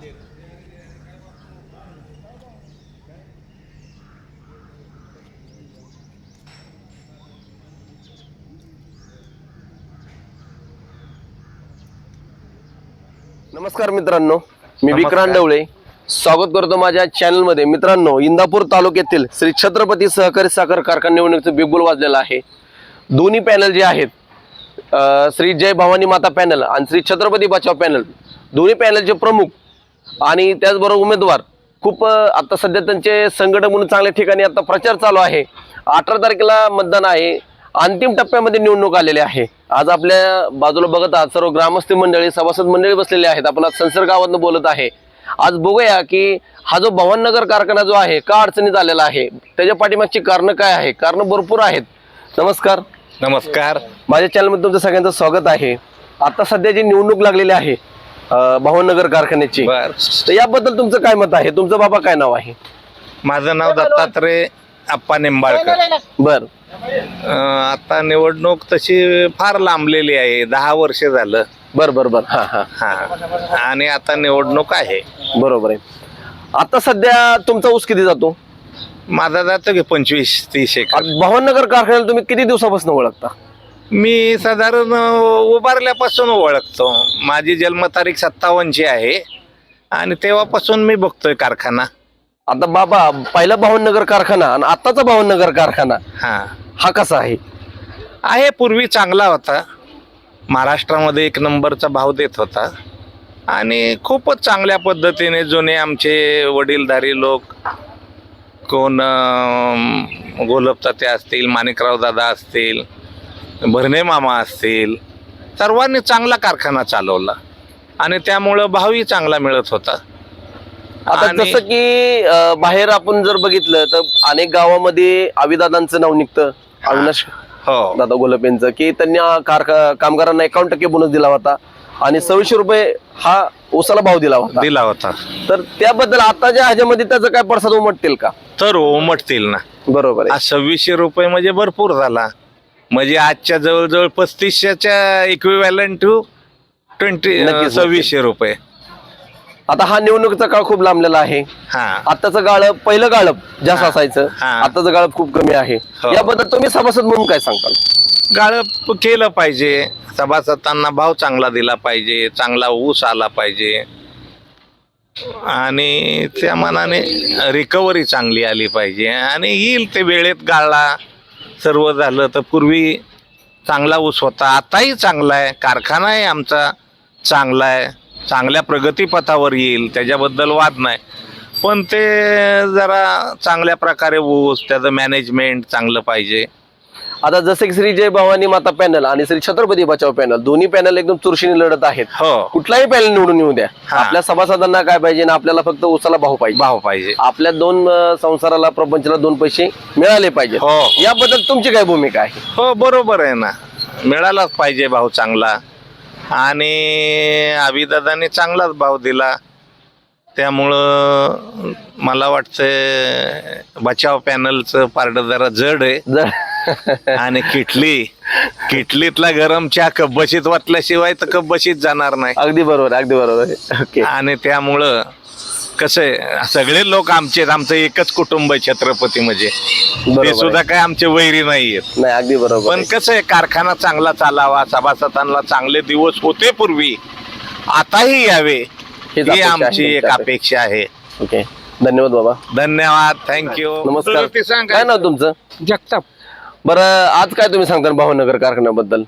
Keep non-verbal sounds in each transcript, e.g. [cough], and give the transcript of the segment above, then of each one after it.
नमस्कार मित्रांनो मी विक्रांत डवळे. स्वागत करतो माझ्या चॅनलमध्ये मित्रांनो इंदापूर तालुक्यातील श्री छत्रपती सहकारी साखर कारखाना निवडणुकीचं बिगुल वाजलेलं आहे. दोन्ही पॅनल जे आहेत श्री जय भवानी माता पॅनल आणि श्री छत्रपती बचाव पॅनल दोन्ही पॅनलचे प्रमुख आणि त्याचबरोबर उमेदवार. खूप आता सध्या त्यांचे संघटन म्हणून चांगल्या ठिकाणी आता प्रचार चालू आहे. अठरा तारखेला मतदान आहे. अंतिम टप्प्यामध्ये निवडणूक आलेली आहे. आज आपल्या बाजूला बघत आहात सर्व ग्रामस्थ मंडळी सभासद मंडळी बसलेले आहेत. आपण आज गावातनं बोलत आहे. आज बघूया की हा जो भवाननगर कारखाना जो आहे का अडचणीत आलेला आहे? त्याच्या पाठीमागची कारणं काय आहे कारणं भरपूर आहेत. नमस्कार. नमस्कार. माझ्या चॅनलमध्ये तुमचं सगळ्यांचं स्वागत आहे. आता सध्या जी निवडणूक लागलेली आहे अं, भवाननगर कारखान्याची. बर. तर याबद्दल तुमचं काय मत आहे? तुमचं बाबा काय नाव आहे? माझं नाव दत्तात्रय आप्पा निंबाळकर. बर. अं, आता निवडणूक तशी फार लांबलेली आहे. दहा वर्ष झालं. बर बर बर. हा हा. हा. आणि आता निवडणूक आहे. बरोबर आहे. आता सध्या तुमचा ऊस किती जातो? माझा जातो की पंचवीस तीस एकर. आता भवाननगर कारखान्याला तुम्ही किती दिवसापासून ओळखता? मी साधारण उभारल्यापासून ओळखतो. माझी जन्मतारीख सत्तावन्नची आहे. आणि तेव्हापासून मी बघतोय कारखाना. आता बाबा पहिला भावनगर कारखाना आणि आताचा भावनगर कारखाना हा. हा कसा आहे? आहे पूर्वी चांगला होता. महाराष्ट्रामध्ये एक नंबरचा भाव देत होता. आणि खूपच चांगल्या पद्धतीने जुने आमचे वडीलधारी लोक कोण अं, गोलपताते असतील माणिकराव दादा असतील भरणे मामा असतील. सर्वांनी चांगला कारखाना चालवला. आणि त्यामुळं भावही चांगला मिळत होता. आता आणि- जसं की अं, बाहेर आपण जर बघितलं तर अनेक गावामध्ये आविदादांचं नाव निघतं. अविनाश हो. दादा गोलप यांचं की त्यांनी कारखा कामगारांना एकावन्न टक्के बोनस दिला होता. आणि सव्वीसशे रुपये हा ऊसाला भाव दिला होता. दिला होता. तर त्याबद्दल आताच्या ह्याच्यामध्ये त्याचं काय पडसाद उमटतील का? तर उमटतील ना. बरोबर आहे. आज सव्वीसशे रुपये म्हणजे भरपूर झाला. म्हणजे आजच्या जवळजवळ पस्तीसशेच्या इक्विव्हॅलंट टू ट्वेंटी नक्कीच, सव्वीसशे रुपये. आता हा निवडणुकीचा काळ खूप लांबलेला आहे. हा. आताचं गाळप पहिलं गाळप जास्त हा. असायचं. हा. आताचं गाळप खूप कमी आहे. हो. याबद्दल तुम्ही सभासद म्हणून काय सांगताल? गाळप केलं पाहिजे. सभासदांना भाव चांगला दिला पाहिजे. चांगला ऊस आला पाहिजे. आणि त्या मनाने रिकव्हरी चांगली आली पाहिजे. आणि येईल ते वेळेत गाळला सर्व झालं तर पूर्वी चांगला ऊस होता. आताही चांगला आहे. कारखानाही आमचा चांगला आहे. चांगल्या प्रगतीपथावर येईल. त्याच्याबद्दल वाद नाही. पण ते जरा चांगल्या प्रकारे ऊस त्याचं मॅनेजमेंट चांगलं पाहिजे. आता जसे की श्री जय भवानी माता पॅनल आणि श्री छत्रपती बचाव पॅनल दोन्ही पॅनल एकदम चुरशीने लढत आहेत. हो. कुठलाही पॅनल निवडून येऊ द्या. आपल्या सभासदांना काय पाहिजे ना आपल्याला फक्त उसाला भाव पाहिजे. भाव पाहिजे. आपल्या दोन अं, संसाराला प्रपंचाला दोन पैसे मिळाले पाहिजे हो. याबद्दल तुमची काय भूमिका आहे? हो बरोबर आहे ना. मिळालाच पाहिजे भाव चांगला. आणि अभिदादाने चांगलाच भाव दिला. त्यामुळं मला वाटतं बचाव पॅनलचं पारडं जरा जड आहे. जर आणि किटली. किटलीतला गरम चहा कब्बशीत वाटल्याशिवाय तर कब्बशीत जाणार नाही. अगदी बरोबर अगदी बरोबर. आहे ओके आणि त्यामुळं कसं आहे सगळे लोक आमचे आमचं एकच कुटुंब आहे छत्रपती म्हणजे. बरोबर ते आहे. सुद्धा काय आमचे वैरी नाहीयेत नाही अगदी बरोबर पण आहे. कसं आहे कारखाना चांगला चालावा सभासदांना चांगले दिवस होते पूर्वी. आताही यावे हीच ही अपेक्षा आमची एक. अपेक्षा आहे. ओके धन्यवाद बाबा. धन्यवाद थँक्यू. नमस्कार. काय नाव तुमचं? जगताप. बरं आज काय तुम्ही सांगता भावनगर कारखान्याबद्दल?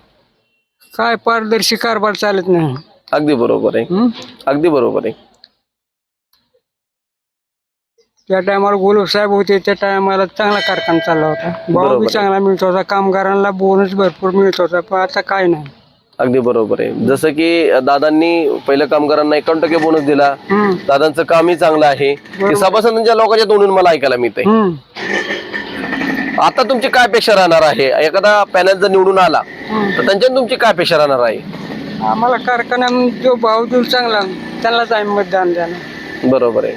काय पारदर्शी कारभार चालत नाही. अगदी बरोबर आहे? अगदी बरोबर आहे. त्या टायमाला गोलब साहेब होते त्या टायमाला चांगला कारखाना चालला होता. भाव बी. चांगला मिळत होता कामगारांना बोनस भरपूर मिळत होता पण आता काय नाही. अगदी बरोबर आहे. जसं की दादांनी पहिल्या कामगारांना एकावन्न टक्के बोनस दिला. दादांचं कामही चांगलं आहे. ते सभासदांच्या लोकांच्या तोंडून मला ऐकायला मिळतंय. आता तुमची काय अपेक्षा राहणार आहे? एखादा पॅनल जर निवडून आला. तर त्यांच्यात तुमची काय अपेक्षा राहणार आहे? आम्हाला कारखाना जो भाव देऊ चांगला त्यांनाच आम्ही मतदान द्यायला बरोबर आहे.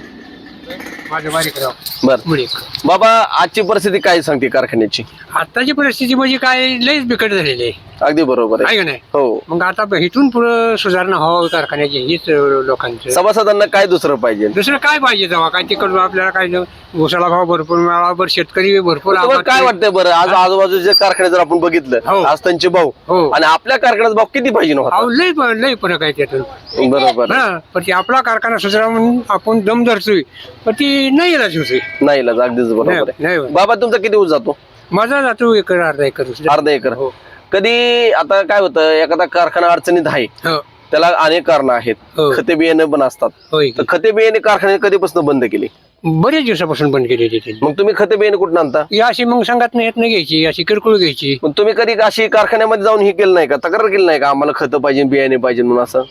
माझं बारीक राव. बर. मुळे बाबा आजची परिस्थिती काय सांगते कारखान्याची? आताची परिस्थिती म्हणजे काय लयच बिकट झालेली आहे. अगदी बरोबर आहे. आहे का नाही? हो. मग आता इथून पुढे सुधारणा व्हावं कारखान्याची हीच लोकांचं. सभासदांना काय दुसरं पाहिजे? दुसरं काय पाहिजे तेव्हा? काय तिकडून आपल्याला काय न- ऊसाला भाव भरपूर मिळावा बरं शेतकरी भरपूर तुम्हाला काय वाटतंय बरं? आज आजूबाजूचे कारखाने जर आपण बघितलं हो. आज त्यांचे भाऊ हो. आणि आपल्या कारखान्याचा भाव किती पाहिजे अहो, नव्हता लय प- लय फरक आहे त्यातून. बरोबर हा पण ती आपला कारखाना सुधारा म्हणून आपण दम धरतोय. पण ती नाही इलाज होतोय नाही इलाज, अगदीच बरोबर नाही आहे. नाही होत. बाबा तुमचा किती ऊस जातो? माझा जातो एकर अर्धा एकर अर्धा एकर. हो. कधी आता काय होतं एखादा कारखाना अडचणीत आहे हो. त्याला अनेक कारण आहेत. हो. खते बियाणे पण असतात. होय तर खते बियाणे कारखाने कधीपासून बंद केली? बरेच दिवसापासून बंद केलेली त्यांनी मग तुम्ही खते बियाणे कुठून आणता? ही अशी मग संघात येत नाही घ्यायची अशी किरकोळ घ्यायची. मग तुम्ही कधी अशी कारखान्यामध्ये जाऊन हे केलं नाही का? तक्रार केली नाही का? आम्हाला खतं पाहिजे बियाणे पाहिजे म्हणून असं?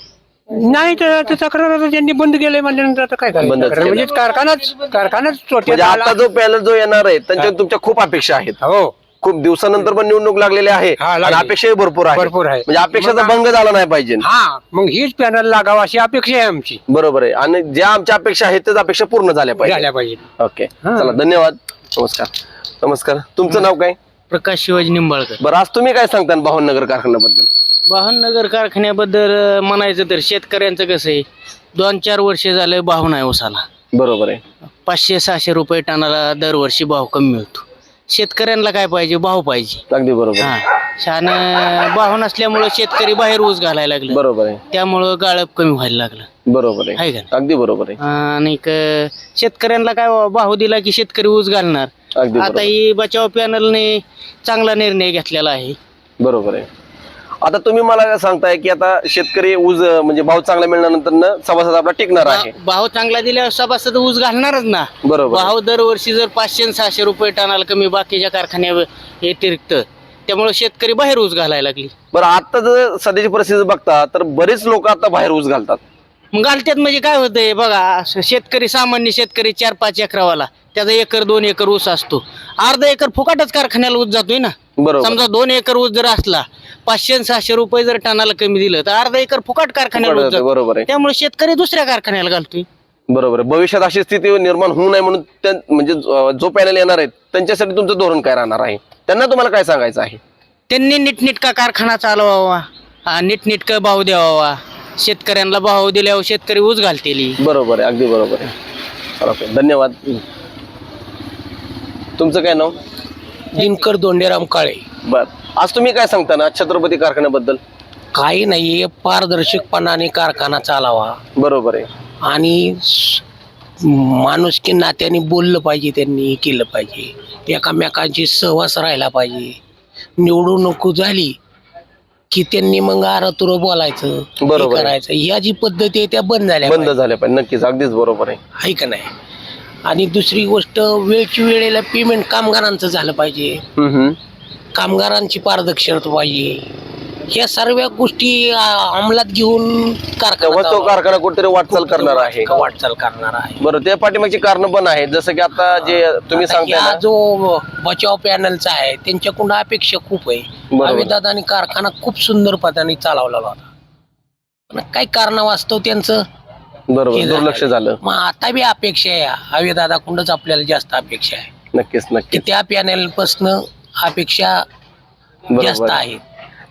नाही तर तक्रार आता त्यांनी बंद केलंय म्हणल्यानंतर आता काय करायचं? बंदच तक्रार म्हणजे कारखानाच कारखानाच तोट्यात म्हणजे आला. आता जो पॅनल जो येणार आहे त्यांच्या तुमच्या खूप अपेक्षा आहेत. हो. खूप दिवसानंतर पण निवडणूक लागलेली आहे हा, आणि. अपेक्षाही भरपूर आहे भरपूर आहे. म्हणजे अपेक्षाचा भंग झाला नाही पाहिजे. हा मग हीच पॅनल लागावं अशी अपेक्षा आहे आमची. बरोबर आहे. आणि ज्या आमच्या अपेक्षा आहेत त्याच अपेक्षा पूर्ण झाल्या पाहिजे झाल्या पाहिजे ओके. हा. चला धन्यवाद. नमस्कार. नमस्कार. तुमचं नाव काय? प्रकाश शिवाजी निंबाळकर. बरं आज तुम्ही काय सांगता भावनगर कारखान्याबद्दल? वाहननगर कारखान्याबद्दल अं, म्हणायचं तर शेतकऱ्यांचं कसं आहे दोन चार वर्ष झालं भाव नाही उसाला. बरोबर आहे. पाचशे सहाशे रुपये टनाला दरवर्षी भाव कमी मिळतो. शेतकऱ्यांना काय पाहिजे? भाव पाहिजे. अगदी बरोबर. हा. छान भाव नसल्यामुळं शेतकरी बाहेर ऊस घालायला लागलं. बरोबर आहे. त्यामुळं गाळप कमी व्हायला लागलं. बरोबर आहे. आहे का नाही? अगदी बरोबर आहे. आणि क- शेतकऱ्यांना काय भाव दिला की शेतकरी ऊस घालणार? अगदी आता बरोबर. ही बचाव पॅनलने चांगला निर्णय घेतलेला आहे. बरोबर आहे. आता तुम्ही मला सांगताय की आता शेतकरी ऊस म्हणजे भाव चांगला मिळाल्यानंतर सभासद आपला टिकणार आहे. भा- भाव चांगला दिल्यावर सभासद ऊस घालणारच ना. बरोबर. भाव दरवर्षी जर पाचशे आणि सहाशे रुपये टनाला कमी बाकीच्या कारखान्या व्यतिरिक्त त्यामुळे शेतकरी बाहेर ऊस घालायला लागली. बरं आता जर सध्याची परिस्थिती बघता तर बरेच लोक आता बाहेर ऊस घालतात. मग घालत्यात म्हणजे काय होतंय? बघा श- शेतकरी सामान्य शेतकरी चार पाच एकरावाला. त्याचा एकर दोन एकर ऊस असतो. अर्धा एकर फुकाटच कारखान्याला ऊस जातोय ना. बरोबर. समजा दोन एकर ऊस जर असला पाचशे आणि सहाशे रुपये जर टनाला कमी दिलं तर अर्धा एकर फुकाट कारखान्याला ऊस जातो बरोबर आहे. त्यामुळे शेतकरी दुसऱ्या कारखान्याला घालतोय. बरोबर आहे. भविष्यात अशी स्थिती निर्माण होऊ नये म्हणून त्या- म्हणजे जो जो पॅनल येणार आहेत त्यांच्यासाठी तुमचं धोरण काय राहणार आहे? त्यांना तुम्हाला काय सांगायचं आहे? त्यांनी नीटनीटका कारखाना चालवावा हा, नीटनीटका भाव द्यावा. शेतकऱ्यांना भाव दिल्यावर शेतकरी ऊस घालतेली. बरोबर आहे अगदी बरोबर आहे. ओके धन्यवाद. तुमचं काय नाव? दिनकर दोंडेराम काळे. बर. आज तुम्ही काय सांगता ना छत्रपती कारखान्याबद्दल? काही नाही पारदर्शकपणाने कारखाना चालावा. बरोबर आहे. आणि स- माणुसकी नात्याने बोललं पाहिजे त्यांनी हे केलं पाहिजे. एकामेकांची सहवास राहिला पाहिजे. निवडणूक झाली की त्यांनी मग आरतुर बोलायचं हे बरोबर आहे. करायचं. या जी पद्धती आहे त्या बंद झाल्या बंद पाहिजे. झाल्या पाहिजे. नक्कीच. अगदीच बरोबर आहे. आहे का नाही? आणि दुसरी गोष्ट वेळची वेळेला पेमेंट कामगारांचं झालं पाहिजे. कामगारांची पारदर्शकता पाहिजे. ह्या सर्व गोष्टी अंमलात घेऊन तेव्हा तो कारखाना कारखाना कुठेतरी वाटचाल करणार आहे. वाटचाल करणार आहे. बरं त्या पाठीमागची कारण पण आहेत जसं की आता जे तुम्ही आता सांगताय ह्या ना. जो बचाव पॅनलचा आहे त्यांच्याकडून अपेक्षा खूप आहे. बरोबर. अविदादानी कारखाना खूप सुंदर पदाने चालवलेला होता. पण काही कारण वास्तव त्यांचं बरोबर हे. दुर्लक्ष झालं. मग आता बी अपेक्षा आहे. अविदादाकडूनच आपल्याला जास्त अपेक्षा आहे. नक्कीच की नक्कीच त्या पॅनल पासन अपेक्षा जास्त बरोबर आहे.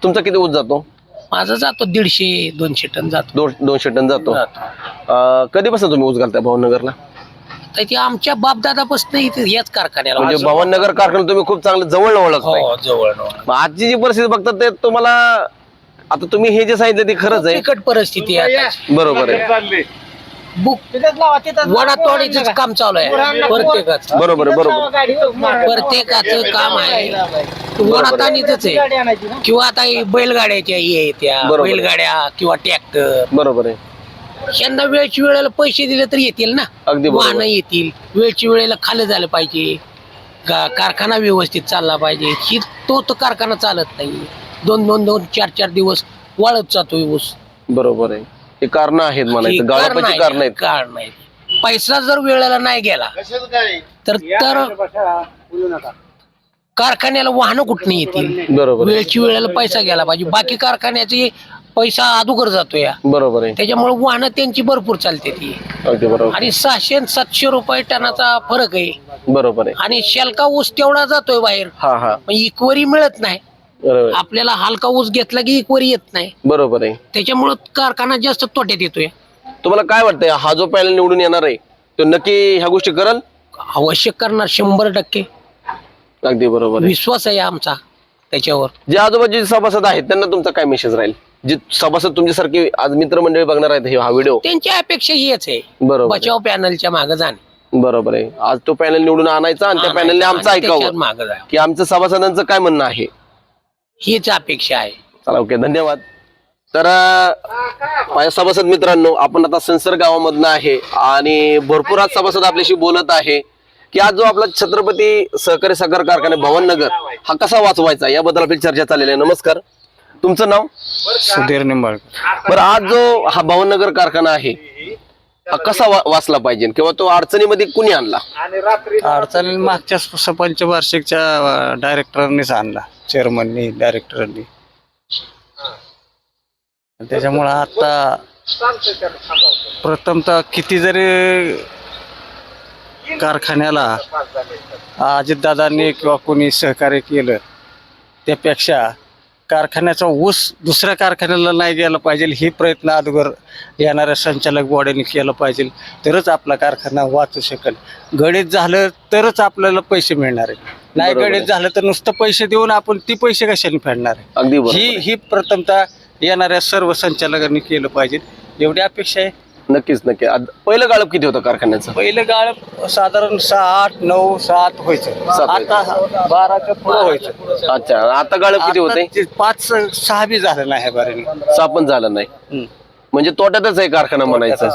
तुमचा किती ऊस जातो? माझा जातो दीडशे दोनशे टन जातो. दोन दोनशे टन जातो. जातो. अं, कधीपासून तुम्ही ऊस घालताय भावनगरला? तर ते आमच्या बापदादापासून इथे याच कारखान्याला म्हणजे भावनगर कारखाना तुम्ही खूप चांगलं जवळ ओळखताय. हो जवळ मग आजची जी परिस्थिती बघतात ते तुम्हाला आता तुम्ही हे जे सांगितलं ते खरंच आहे. बिकट परिस्थिती आहे आता. बरोबर आहे. बुक. वडातोडीच काम चालू आहे. प्रत्येकाच बरोबर बरोबर. प्रत्येकाचं काम आहे. वडातानीच आहे. किंवा आता हे बैलगाड्याच्या हे त्या बरोबर. बैलगाड्या किंवा ट्रॅक्टर. बरोबर आहे. यांना वेळच्या वेळेला पैसे दिले तर येतील ना? अगदी बरोबर. वाहनं येतील. वेळच्या वेळेला खाली झालं पाहिजे. कारखाना व्यवस्थित चालला पाहिजे. ही तो तो कारखाना चालत नाही. दोन दोन दोन चार चार दिवस वाळत जातोय ऊस. बरोबर आहे. हे कारण आहेत ही म्हणायचं कारण गाळपाची कारण आहेत कारण आहे पैसा जर वेळेला नाही गेला तर तर कारखान्याला वाहनं कुठनं येतील? बरोबर आहे. वेळची वेळेला पैसा गेला पाहिजे. बाकी कारखान्याचे पैसा अदुगर जातो या बरोबर आहे. त्याच्यामुळे वाहनं त्यांची भरपूर चालते ती. अगदी बरोबर. आणि सहाशे आणि सातशे रुपये टनाचा फरक आहे. बरोबर आहे. आणि शेलका ऊस तेवढा जातोय बाहेर. हा हा. मग इकवरी मिळत नाही. बरोबर. आपल्याला हलका ऊस घेतला की इकवरी येत नाही. बरोबर आहे. त्याच्यामुळं कारखाना जास्त तोट्यात येतोय. तुम्हाला काय वाटतंय? हा जो पॅनल निवडून येणार आहे तो नक्की ह्या गोष्टी करल? आवश्यक करणार शंभर टक्के. अगदी बरोबर आहे. विश्वास आहे आमचा त्याच्यावर. जे आजूबाजूचे सभासद आहेत त्यांना तुमचा काय मेसेज राहील? जे सभासद तुमच्यासारखे आज मित्रमंडळी बघणार आहेत हे हा व्हिडिओ त्यांची अपेक्षा हीच आहे. बरोबर आहे. बचाव पॅनलच्या मागे जाणे. बरोबर आहे. आज तो पॅनल निवडून आणायचा आणि त्या पॅनलने आमचं ऐकावं. मागे जा की आमचं सभासदांचं काय म्हणणं आहे? हीच अपेक्षा आहे. चला ओके धन्यवाद. तर अं, माझ्या सभासद मित्रांनो आपण आता संसर गावामधनं आहे आणि भरपूर आज सभासद आपल्याशी बोलत आहे की आज जो आपला छत्रपती सहकारी साखर कारखाना भवननगर हा कसा वाचवायचा याबद्दल आपली चर्चा चाललेली आहे. नमस्कार. तुमचं नाव? सुधीर निंबाळकर. बरं आज जो हा भवननगर कारखाना आहे हा कसा वा- वाचला पाहिजे किंवा तो अडचणीमध्ये कुणी आणला? अडचणी मागच्या स- पंचवार्षिकच्या डायरेक्टरनीच आणला. चेअरमननी डायरेक्टरांनी त्याच्यामुळं आता प्रथमतः किती जरी कारखान्याला अजितदादांनी किंवा कोणी सहकार्य केलं त्यापेक्षा कारखान्याचा ऊस दुसऱ्या कारखान्याला नाही गेला पाहिजे हे प्रयत्न अगोदर येणाऱ्या संचालक बॉडीने केलं पाहिजे तरच आपला कारखाना वाचू शकेल. गणित झालं तरच आपल्याला पैसे मिळणार आहे. नाही बरोबर गणित. झालं तर नुसतं पैसे देऊन आपण ती पैसे कशाने फेडणार आहे? अगदी बरोबर ही ही प्रथमतः येणाऱ्या सर्व संचालकांनी केलं पाहिजे. एवढी अपेक्षा आहे. नक्कीच नक्की पहिलं गाळप किती होतं कारखान्याचं? पहिलं गाळ साधारण सहा आठ नऊ सात व्हायचं. सात आता बाराच्या पुढं व्हायचं. अच्छा आता गाळप किती होते आता ते पाच सहा बी झालं नाही ह्या बारीने. सापण झालं नाही. म्हणजे तोट्यातच आहे कारखाना म्हणायचं.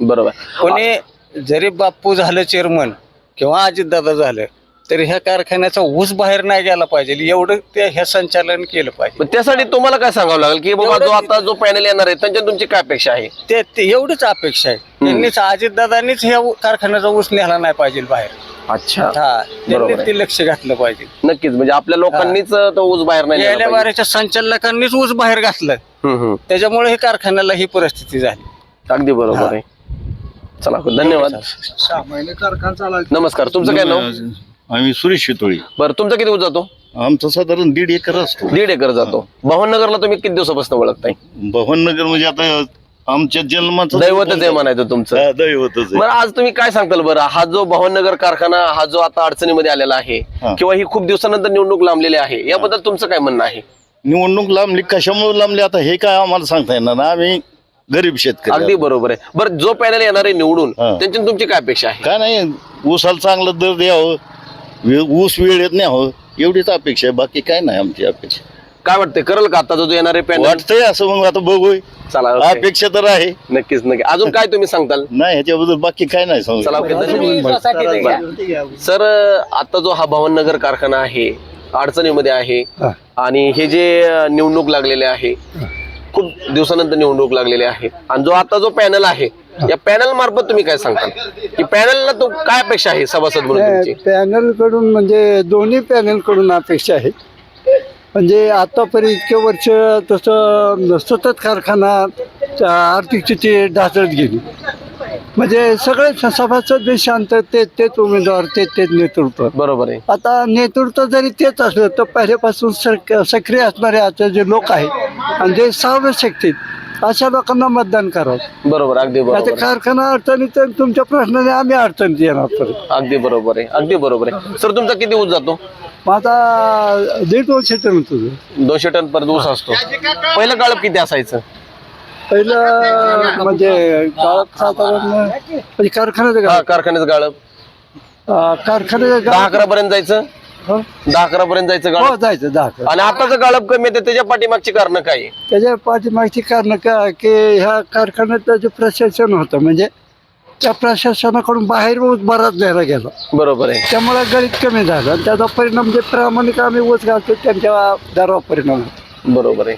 बरोबर. कोणी जरी बाप्पू झालं चेअरमन किंवा अजितदादा झालं तरी ह्या कारखान्याचा ऊस बाहेर नाही गेला पाहिजे. एवढं ते हे संचालन केलं पाहिजे. पण त्यासाठी तुम्हाला काय सांगावं लागेल की बाबा जो आता जो पॅनल येणार आहे त्यांच्या तुमची काय अपेक्षा आहे? ते ते एवढीच अपेक्षा आहे. त्यांनीच अजितदादांनीच ह्या कारखान्याचा ऊस नेला नाही पाहिजे बाहेर. अच्छा. हा बरोबर त्यांनी आहे. ते लक्ष घातलं पाहिजे. नक्कीच म्हणजे आपल्या लोकांनीच तो ऊस बाहेर नाही गेल्या पाहिजे. बाऱ्याच्या संचालकांनीच ऊस बाहेर घातलं. हम्म, हम्म. त्याच्यामुळे हे कारखान्याला ही परिस्थिती झाली. अगदी बरोबर आहे. चला धन्यवाद. नमस्कार तुमचं काय नाव? आम्ही सुरेश शितोळी. बरं तुमचा किती ऊस जातो? आमचा साधारण दीड एकर असतो. दीड एकर जातो. भावनगरला तुम्ही किती दिवसापासून ओळखताय? भवननगर म्हणजे आता आमच्या जन्माचं दैवतच आहे म्हणायचं तुमचं. हा, दैवतच आहे. बरं आज तुम्ही काय सांगताल बरं? हा जो भावनगर कारखाना हा जो आता अडचणीमध्ये आलेला आहे हा. किंवा ही खूप दिवसानंतर निवडणूक लांबलेली आहे याबद्दल तुमचं काय म्हणणं आहे? निवडणूक लांबली कशामुळे लांबली? आता हे काय आम्हाला सांगता येणार ना? आम्ही गरीब शेतकरी अगदी. बरोबर आहे. बरं जो पॅनल येणार आहे निवडून हा. त्यांची तुमची काय अपेक्षा आहे? काय नाही ऊसाला चांगलं दर द्यावं. वे- ऊस वेळेत न्यावं एवढीच अपेक्षा आहे बाकी काय नाही आमची अपेक्षा. काय वाटतंय करल का आता जो येणार आहे पॅनल वाटतंय असं मग आता बघू चला okay. अपेक्षा तर आहे. नक्कीच नक्की अजून काय तुम्ही सांगताल? [laughs] नाही ह्याच्याबद्दल बाकी काय नाही सांगू. चला okay, धन्यवाद. सर आता जो हा भवननगर कारखाना आहे अडचणीमध्ये आहे आणि हे जे अं, निवडणूक लागलेले आहे खूप दिवसानंतर निवडणूक लागलेली आहे आणि जो आता जो पॅनल आहे या पॅनल मार्फत तुम्ही काय सांगताल? की पॅनलला तो काय अपेक्षा आहे सभासद म्हणून तुमची? पॅनलकडून म्हणजे दोन्ही पॅनलकडून अपेक्षा आहे. म्हणजे आतापर्यंत इतके वर्ष तसं सतत कारखाना आर्थिक स्थिती ढासळत गेली. म्हणजे सगळे स- सभासद जे शांत तेच तेच उमेदवार तेच तेच नेतृत्व. बरोबर आहे. आता नेतृत्व जरी तेच असलं तर पहिल्यापासून सक- सक्रिय असणारे आता जे लोक आहेत आणि जे सावध शक्तीत अशा लोकांना मतदान करावं. बरोबर अगदी आता बरोबर. आहे. कारखाना अडचणीत आहे, तुमच्या प्रश्नाने आम्ही अडचणीत येणार परत. अगदी बरोबर आहे अगदी बरोबर आहे. सर तुमचा किती ऊस जातो? आता दीड वर्ष तर तुझं दोनशे टन पर ऊस असतो. पहिलं गाळप किती असायचं? पहिलं म्हणजे गाळप साधारण म्हणजे कारखान्याचं हा गाळप कारखान्याचं गाळप. कारखान्याचं दहा गाळप. अकरा पर्यंत जायचं? दहा अकरा पर्यंत जायचं हो, गाळप जायचं दहा अकरा. आणि आताचं गाळप कमी येते त्याच्या पाठीमागची कारण काय? आहे? त्याच्या पाठीमागची कारण काय की ह्या कारखान्याचं जे प्रशासन होतं म्हणजे त्या प्रशासनाकडून बाहेर ऊस बराच न्यायला गेला. बरोबर आहे. त्यामुळे गणित कमी झालं. आणि त्याचा परिणाम जे प्रामाणिक आम्ही ऊस घालतो त्यांच्या दरावर परिणाम होतो. बरोबर आहे.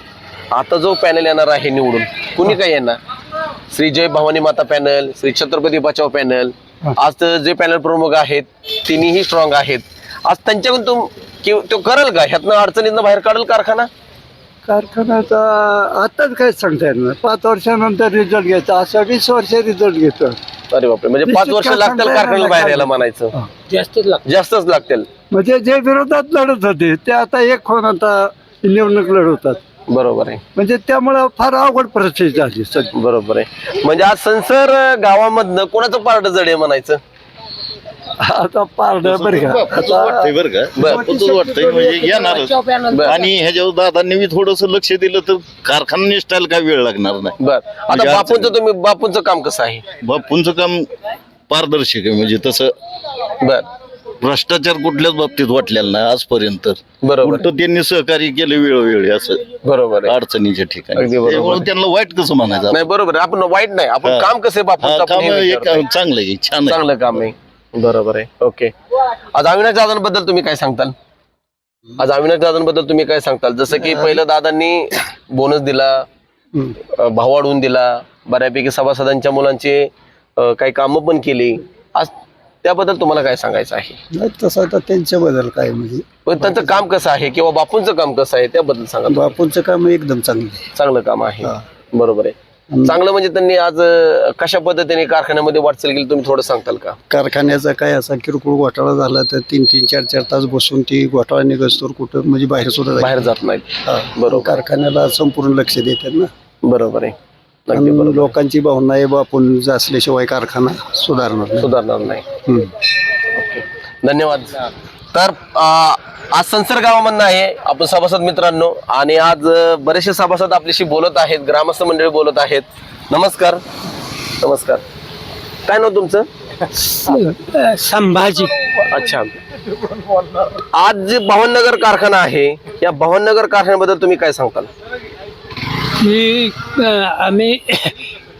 आता जो पॅनल येणार आहे निवडून कुणी काय येणार? श्री जय भवानी माता पॅनल श्री छत्रपती बचाव पॅनल. आज तर जे पॅनल प्रमुख आहेत तिन्ही स्ट्रॉंग आहेत. आज त्यांच्याकडून तुम कि- तो करल का? ह्यातनं अडचणीतनं बाहेर काढल कारखाना? कारखान्याचा आताच काय सांगता येणार पाच वर्षानंतर रिझल्ट घ्यायचा. असा वीस वर्ष रिझल्ट घेतो अरे बापरे. म्हणजे पाच वर्ष लागतील कारखान्याला बाहेर नाही. यायला म्हणायचं. जास्तच लागतं जास्तच लागतील. म्हणजे जे विरोधात लढत होते ते आता एक होऊन आता निवडणूक लढवतात. बरोबर आहे. म्हणजे त्यामुळं फार अवघड परिस्थिती झाली बरोबर आहे. म्हणजे आज संसर गावामधनं कोणाचं पारड जड आहे म्हणायचं? आता पारड बरं का? बापूचं आता वाटतंय बरं का? बरं. वाटतंय म्हणजे येणारच. आणि ह्याच्यावर दादांनी बी थोडस लक्ष दिलं तर कारखाना निष्ठायला काय वेळ लागणार नाही? बर. आता म्हणजे बापूंचं तुम्ही बापूंचं काम कसं आहे? बापूंचं काम पारदर्शक आहे. म्हणजे तसं बर. भ्रष्टाचार कुठल्याच बाबतीत वाटलेला नाही आजपर्यंत. बरोबर. उलट त्यांनी सहकार्य केलं वेळोवेळी असं बरोबर आहे. अडचणीच्या ठिकाणी. अगदी बरोबर. त्यामुळे त्यांना वाईट कसं म्हणायचं? नाही बरोबर आहे. आपण वाईट नाही. आपण हा. काम कसं आहे बापूंचं? आपण काम हे एक विचारतोय. चांगलं आहे छान आहे. चांगलं काम आहे. बरोबर आहे. ओके आज अविनाश दादांबद्दल तुम्ही काय सांगताल? आज अविनाश दादांबद्दल तुम्ही काय सांगताल? जसं की पहिलं दादांनी बोनस दिला अं, भाव वाढवून दिला बऱ्यापैकी सभासदांच्या मुलांचे अं, काही कामं पण केली. आज त्याबद्दल तुम्हाला काय सांगायचं आहे? नाही तसं आता त्यांच्याबद्दल काय म्हणजे? पण त्यांचं काम कसं आहे किंवा बापूंचं काम कसं आहे त्याबद्दल सांगा. बापूंचं काम एकदम चांगलं आहे. चांगलं काम आहे. हा. बरोबर आहे. चांगलं म्हणजे त्यांनी आज अं, कशा पद्धतीने कारखान्यामध्ये वाटचाल केली तुम्ही थोडं सांगताल का? कारखान्याचा काय असा किरकोळ घोटाळा झाला तर तीन तीन चार चार तास बसून ती घोटाळा निघस्तोर कुठं म्हणजे बाहेर सुद्धा जायचं बाहेर जात नाहीत. हा. बरोबर. कारखान्याला संपूर्ण लक्ष देतात ना. बरोबर आहे. अगदी आणि बरोबर. लोकांची भावना आहे बापून असल्याशिवाय कारखाना सुधारणार नाही. सुधारणार नाही. हम्म. धन्यवाद. तर अं, आज संसर गावामधनं आहे. आपण सभासद मित्रांनो आणि आज बरेचसे सभासद आपल्याशी बोलत आहेत ग्रामस्थ मंडळी बोलत आहेत. नमस्कार. नमस्कार. काय नाव तुमचं? संभाजी. अच्छा. आज जे भवननगर कारखाना आहे या भवननगर कारखान्याबद्दल तुम्ही काय सांगताल? अ, आम्ही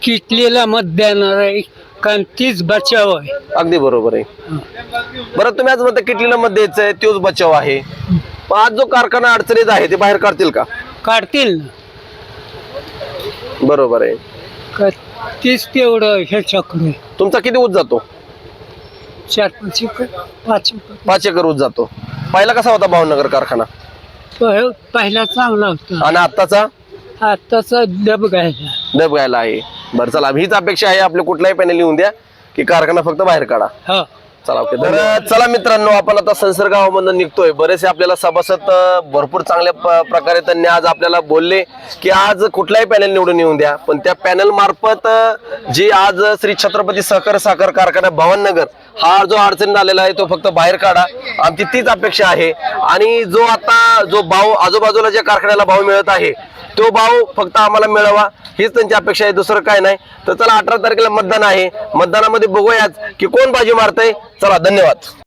किटलीला मत देणार आहे कारण तीच बचाव आहे. अगदी बरोबर आहे. बरं तुम्ही आज म्हणता किटलीला मध्ये द्यायचंय तोच बचाव आहे. पण आज जो कारखाना अडचणीत आहे ते बाहेर काढतील का? काढतील ना. बरोबर आहे. का तीच तेवढं ह्याच्याकडे तुमचा किती ऊस जातो? चार पाच एकर पाच एकर. पाच एकर ऊस जातो. पहिला कसा होता भावनगर कारखाना? पहिला चांगला होता. आणि आत्ताचा? आत्ताचा डब घ्यायला डब घ्यायला आहे. बरं चला हीच अपेक्षा आहे आपल्या कुठलाही पॅनल लिहून द्या की कारखाना फक्त बाहेर काढा. हा. चला ओके तर चला मित्रांनो आपण आता संसर्ग गावामधून निघतोय. बरेचसे आपल्याला सभासद अं, भरपूर चांगल्या प- प्रकारे त्यांनी आज आपल्याला बोलले की आज कुठलाही पॅनल निवडून येऊन द्या. पण त्या पॅनल मार्फत अं, जे आज श्री छत्रपती सहकार साखर कारखाना भवननगर हा जो अडचणी आलेला आहे तो फक्त बाहेर काढा. आमची तीच अपेक्षा आहे. आणि जो आता जो भाव आजूबाजूला ज्या कारखान्याला भाव मिळत आहे तो भाव फक्त आम्हाला मिळावा हीच त्यांची अपेक्षा आहे. दुसरं काय नाही. तर चला अठरा तारखेला मतदान आहे. मतदानामध्ये बघूयाच की कोण बाजी मारतंय. चला धन्यवाद.